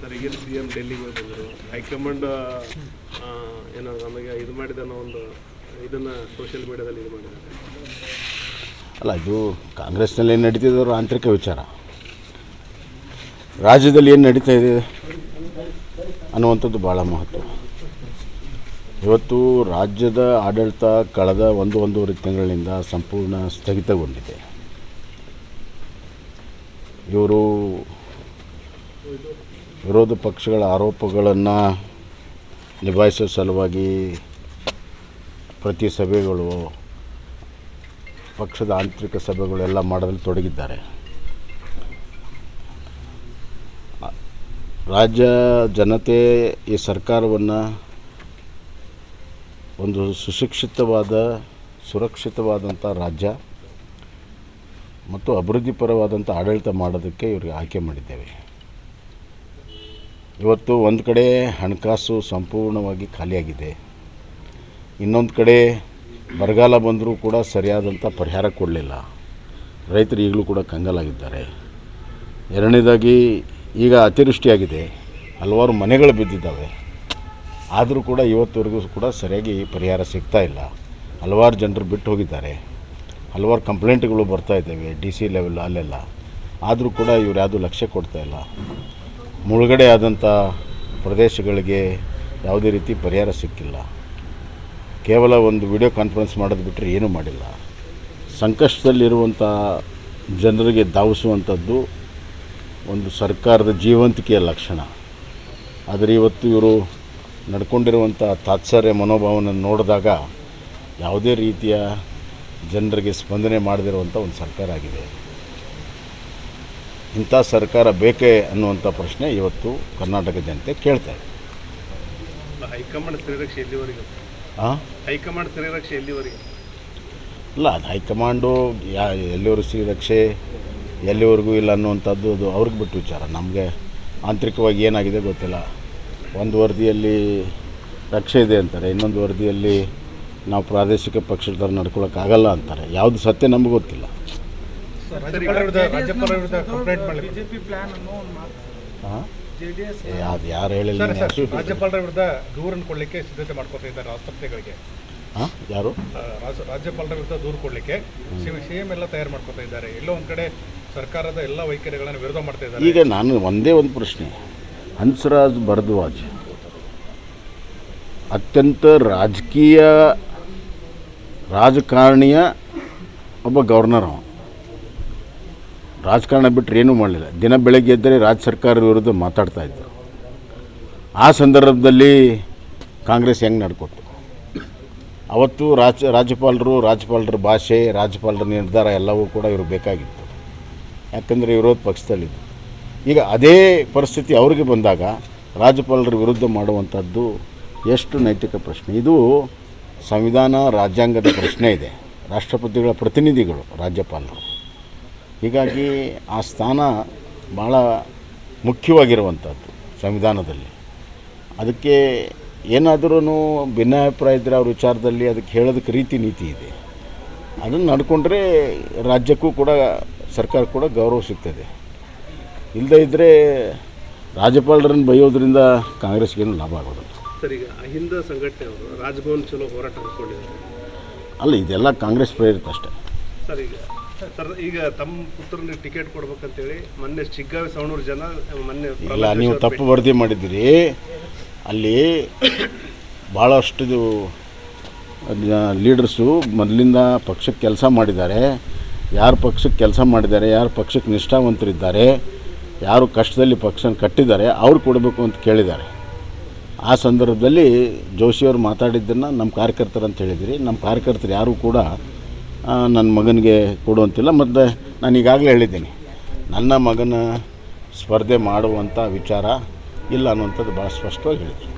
Sir ಈಗ C M ಡೆಲ್ಲಿಗೆ ಹೋಗಿ ಬಂದರು ಹೈಕಮಾಂಡ್ ಏನೋ ನಮಗೆ ಇದು ಮಾಡಿದ ಒಂದು ಇದನ್ನು ಸೋಷಿಯಲ್ ಮೀಡಿಯಾದಲ್ಲಿ ಇದು ಮಾಡಿದ್ದಾರೆ. ಅಲ್ಲ, ಇದು ಕಾಂಗ್ರೆಸ್ನಲ್ಲಿ ಏನು ನಡೀತಿದ್ರು ಆಂತರಿಕ ವಿಚಾರ. ರಾಜ್ಯದಲ್ಲಿ ಏನು ನಡೀತಾ ಇದೆ ಅನ್ನುವಂಥದ್ದು ಭಾಳ ಮಹತ್ವ. ಇವತ್ತು ರಾಜ್ಯದ ಆಡಳಿತ ಕಳೆದ ಒಂದು ಒಂದೂವರೆ ತಿಂಗಳಿಂದ ಸಂಪೂರ್ಣ ಸ್ಥಗಿತಗೊಂಡಿದೆ. ಇವರು ವಿರೋಧ ಪಕ್ಷಗಳ ಆರೋಪಗಳನ್ನು ನಿಭಾಯಿಸೋ ಸಲುವಾಗಿ ಪ್ರತಿ ಸಭೆಗಳು, ಪಕ್ಷದ ಆಂತರಿಕ ಸಭೆಗಳೆಲ್ಲ ಮಾಡೋದ್ರಲ್ಲಿ ತೊಡಗಿದ್ದಾರೆ. ರಾಜ್ಯ ಜನತೆ ಈ ಸರ್ಕಾರವನ್ನು ಒಂದು ಸುಶಿಕ್ಷಿತವಾದ ಸುರಕ್ಷಿತವಾದಂಥ ರಾಜ್ಯ ಮತ್ತು ಅಭಿವೃದ್ಧಿಪರವಾದಂಥ ಆಡಳಿತ ಮಾಡೋದಕ್ಕೆ ಇವರಿಗೆ ಆಯ್ಕೆ ಮಾಡಿದ್ದೇವೆ. ಇವತ್ತು ಒಂದು ಕಡೆ ಹಣಕಾಸು ಸಂಪೂರ್ಣವಾಗಿ ಖಾಲಿಯಾಗಿದೆ. ಇನ್ನೊಂದು ಕಡೆ ಬರಗಾಲ ಬಂದರೂ ಕೂಡ ಸರಿಯಾದಂಥ ಪರಿಹಾರ ಕೊಡಲಿಲ್ಲ. ರೈತರು ಈಗಲೂ ಕೂಡ ಕಂಗಾಲಾಗಿದ್ದಾರೆ. ಎರಡನೇದಾಗಿ ಈಗ ಅತಿವೃಷ್ಟಿಯಾಗಿದೆ. ಹಲವಾರು ಮನೆಗಳು ಬಿದ್ದಿದ್ದಾವೆ. ಆದರೂ ಕೂಡ ಇವತ್ತವರೆಗೂ ಕೂಡ ಸರಿಯಾಗಿ ಪರಿಹಾರ ಸಿಗ್ತಾ ಇಲ್ಲ. ಹಲವಾರು ಜನರು ಬಿಟ್ಟು ಹೋಗಿದ್ದಾರೆ. ಹಲವಾರು ಕಂಪ್ಲೇಂಟ್ಗಳು ಬರ್ತಾ ಇದ್ದಾವೆ. ಡಿ ಸಿ ಲೆವೆಲ್ ಅಲ್ಲೆಲ್ಲ. ಆದರೂ ಕೂಡ ಇವ್ರು ಯಾವುದೂ ಲಕ್ಷ್ಯ ಕೊಡ್ತಾ ಇಲ್ಲ. ಮುಳುಗಡೆ ಆದಂಥ ಪ್ರದೇಶಗಳಿಗೆ ಯಾವುದೇ ರೀತಿ ಪರಿಹಾರ ಸಿಕ್ಕಿಲ್ಲ. ಕೇವಲ ಒಂದು ವಿಡಿಯೋ ಕಾನ್ಫರೆನ್ಸ್ ಮಾಡೋದು ಬಿಟ್ಟರೆ ಏನೂ ಮಾಡಿಲ್ಲ. ಸಂಕಷ್ಟದಲ್ಲಿರುವಂಥ ಜನರಿಗೆ ಧಾವಿಸುವಂಥದ್ದು ಒಂದು ಸರ್ಕಾರದ ಜೀವಂತಿಕೆಯ ಲಕ್ಷಣ. ಆದರೆ ಇವತ್ತು ಇವರು ನಡ್ಕೊಂಡಿರುವಂಥ ತಾತ್ಸರ್ಯ ಮನೋಭಾವನ ನೋಡಿದಾಗ ಯಾವುದೇ ರೀತಿಯ ಜನರಿಗೆ ಸ್ಪಂದನೆ ಮಾಡದಿರುವಂಥ ಒಂದು ಸರ್ಕಾರ ಆಗಿದೆ. ಇಂಥ ಸರ್ಕಾರ ಬೇಕೇ ಅನ್ನುವಂಥ ಪ್ರಶ್ನೆ ಇವತ್ತು ಕರ್ನಾಟಕ ಜನತೆ ಕೇಳ್ತಾರೆ ಹೈಕಮಾಂಡ್ ಶ್ರೀರಕ್ಷೆ ಎಲ್ಲಿವರೆಗೆ? ಹಾಂ ಹೈಕಮಾಂಡ್ ಶ್ರೀರಕ್ಷೆ ಎಲ್ಲಿವರೆಗೆ? ಇಲ್ಲ ಅದು ಹೈಕಮಾಂಡು ಯಾ ಎಲ್ಲಿವರೆಗೂ ಶ್ರೀರಕ್ಷೆ ಎಲ್ಲಿವರೆಗೂ ಇಲ್ಲ ಅನ್ನುವಂಥದ್ದು ಅದು ಅವ್ರಿಗೆ ಬಿಟ್ಟು ವಿಚಾರ. ನಮಗೆ ಆಂತರಿಕವಾಗಿ ಏನಾಗಿದೆ ಗೊತ್ತಿಲ್ಲ. ಒಂದು ವರದಿಯಲ್ಲಿ ರಕ್ಷೆ ಇದೆ ಅಂತಾರೆ ಇನ್ನೊಂದು ವರದಿಯಲ್ಲಿ ನಾವು ಪ್ರಾದೇಶಿಕ ಪಕ್ಷದವ್ರು ನಡ್ಕೊಳ್ಳೋಕ್ಕಾಗಲ್ಲ ಅಂತಾರೆ. ಯಾವುದು ಸತ್ಯ ನಮಗೆ ಗೊತ್ತಿಲ್ಲ. ಬಿಜೆಪಿ ಪ್ಲಾನ್ ಅನ್ನೋ ಒಂದು ಮಾತು. ಹಾಂ? ಜೆಡಿಎಸ್ ಅದು ಯಾರು ಹೇಳಿಲ್ಲ ಸರ್ ಸರ್ ರಾಜ್ಯಪಾಲರ ವಿರುದ್ಧ ದೂರನ್ನು ಕೊಡಲಿಕ್ಕೆ ಸಿದ್ಧತೆ ಮಾಡ್ಕೊತಾ ಇದ್ದಾರೆ ಆಸ್ಪತ್ರೆಗಳಿಗೆ ಹಾಂ? ಯಾರು? ರಾಜ್ಯಪಾಲರ ವಿರುದ್ಧ ದೂರು ಕೊಡಲಿಕ್ಕೆ ಸಿಎಂ ಎಲ್ಲ ತಯಾರು ಮಾಡ್ಕೊತಾ ಇದ್ದಾರೆ. ಎಲ್ಲೋ ಒಂದ್ ಕಡೆ ಸರ್ಕಾರದ ಎಲ್ಲ ವೈಖರಿಗಳನ್ನ ವಿರೋಧ ಮಾಡ್ತಾ ಇದ್ದಾರೆ. ಈಗ ನಾನು ಒಂದೇ ಒಂದು ಪ್ರಶ್ನೆ. ಹಂಸರಾಜ್ ಭರದ್ವಾಜ್ ಅತ್ಯಂತ ರಾಜಕೀಯ ರಾಜಕಾರಣಿಯ ಒಬ್ಬ ಗವರ್ನರ್ ಅವ ರಾಜಕಾರಣ ಬಿಟ್ಟರೆ ಏನೂ ಮಾಡಲಿಲ್ಲ. ದಿನ ಬೆಳಗ್ಗೆ ಎದ್ದರೆ ರಾಜ್ಯ ಸರ್ಕಾರದ ವಿರುದ್ಧ ಮಾತಾಡ್ತಾ ಇದ್ದರು ಆ ಸಂದರ್ಭದಲ್ಲಿ ಕಾಂಗ್ರೆಸ್ ಹೆಂಗೆ ನಡ್ಕೊಟ್ಟು ಅವತ್ತು ರಾಜ ರಾಜ್ಯಪಾಲರು, ರಾಜ್ಯಪಾಲರ ಭಾಷೆ, ರಾಜ್ಯಪಾಲರ ನಿರ್ಧಾರ ಎಲ್ಲವೂ ಕೂಡ ಇವರು ಬೇಕಾಗಿತ್ತು. ಯಾಕಂದರೆ ವಿರೋಧ ಪಕ್ಷದಲ್ಲಿದ್ದು ಈಗ ಅದೇ ಪರಿಸ್ಥಿತಿ ಅವರಿಗೆ ಬಂದಾಗ ರಾಜ್ಯಪಾಲರ ವಿರುದ್ಧ ಮಾಡುವಂಥದ್ದು ಎಷ್ಟು ನೈತಿಕ ಪ್ರಶ್ನೆ. ಇದು ಸಂವಿಧಾನ ರಾಜ್ಯಾಂಗದ ಪ್ರಶ್ನೆ ಇದೆ. ರಾಷ್ಟ್ರಪತಿಗಳ ಪ್ರತಿನಿಧಿಗಳು, ರಾಜ್ಯಪಾಲರು. ಹೀಗಾಗಿ ಆ ಸ್ಥಾನ ಭಾಳ ಮುಖ್ಯವಾಗಿರುವಂಥದ್ದು ಸಂವಿಧಾನದಲ್ಲಿ. ಅದಕ್ಕೆ ಏನಾದರೂ ಭಿನ್ನಾಭಿಪ್ರಾಯ ಇದ್ದರೆ ಅವ್ರ ವಿಚಾರದಲ್ಲಿ ಅದಕ್ಕೆ ಹೇಳೋದಕ್ಕೆ ರೀತಿ ನೀತಿ ಇದೆ. ಅದನ್ನು ನಡ್ಕೊಂಡ್ರೆ ರಾಜ್ಯಕ್ಕೂ ಕೂಡ ಸರ್ಕಾರ ಕೂಡ ಗೌರವ ಸಿಗ್ತದೆ. ಇಲ್ಲದೇ ಇದ್ದರೆ ರಾಜ್ಯಪಾಲರನ್ನು ಬೈಯೋದ್ರಿಂದ ಕಾಂಗ್ರೆಸ್ಗೇನು ಲಾಭ ಆಗೋದಿಲ್ಲ. ಸರ್ ಈಗ ಅಹಿಂದ ಸಂಘಟನೆ ಅವರು ರಾಜಭವನ್ ಚಲೋ ಹೋರಾಟ ಅಲ್ಲ ಇದೆಲ್ಲ ಕಾಂಗ್ರೆಸ್ ಪ್ರೇರಿತ ಅಷ್ಟೇ. ಸರ್ ಈಗ ಸರ್ ಈಗ ತಮ್ಮ ಪುತ್ರನಿಗೆ ಟಿಕೆಟ್ ಕೊಡ್ಬೇಕಂತೇಳಿ ಮೊನ್ನೆ ಸವಣೂರು ಜನ ಮೊನ್ನೆ ಇಲ್ಲ ನೀವು ತಪ್ಪು ವರದಿ ಮಾಡಿದ್ದೀರಿ ಅಲ್ಲಿ ಭಾಳಷ್ಟು ಲೀಡರ್ಸು ಮೊದಲಿಂದ ಪಕ್ಷಕ್ಕೆ ಕೆಲಸ ಮಾಡಿದ್ದಾರೆ. ಯಾರು ಪಕ್ಷಕ್ಕೆ ಕೆಲಸ ಮಾಡಿದ್ದಾರೆ ಯಾರು ಪಕ್ಷಕ್ಕೆ ನಿಷ್ಠಾವಂತರಿದ್ದಾರೆ ಯಾರು ಕಷ್ಟದಲ್ಲಿ ಪಕ್ಷನ ಕಟ್ಟಿದ್ದಾರೆ ಅವ್ರು ಕೊಡಬೇಕು ಅಂತ ಕೇಳಿದ್ದಾರೆ. ಆ ಸಂದರ್ಭದಲ್ಲಿ ಜೋಶಿಯವರು ಮಾತಾಡಿದ್ದನ್ನು ನಮ್ಮ ಕಾರ್ಯಕರ್ತರು ಅಂತ ಹೇಳಿದಿರಿ. ನಮ್ಮ ಕಾರ್ಯಕರ್ತರು ಯಾರೂ ಕೂಡ ನನ್ನ ಮಗನಿಗೆ ಕೊಡುವಂತಿಲ್ಲ, ಮತ್ತು ನಾನು ಈಗಾಗಲೇ ಹೇಳಿದ್ದೀನಿ. ನನ್ನ ಮಗನ ಸ್ಪರ್ಧೆ ಮಾಡುವಂಥ ವಿಚಾರ ಇಲ್ಲ ಅನ್ನುವಂಥದ್ದು ಭಾಳ ಸ್ಪಷ್ಟವಾಗಿ ಹೇಳಿದ್ದೀನಿ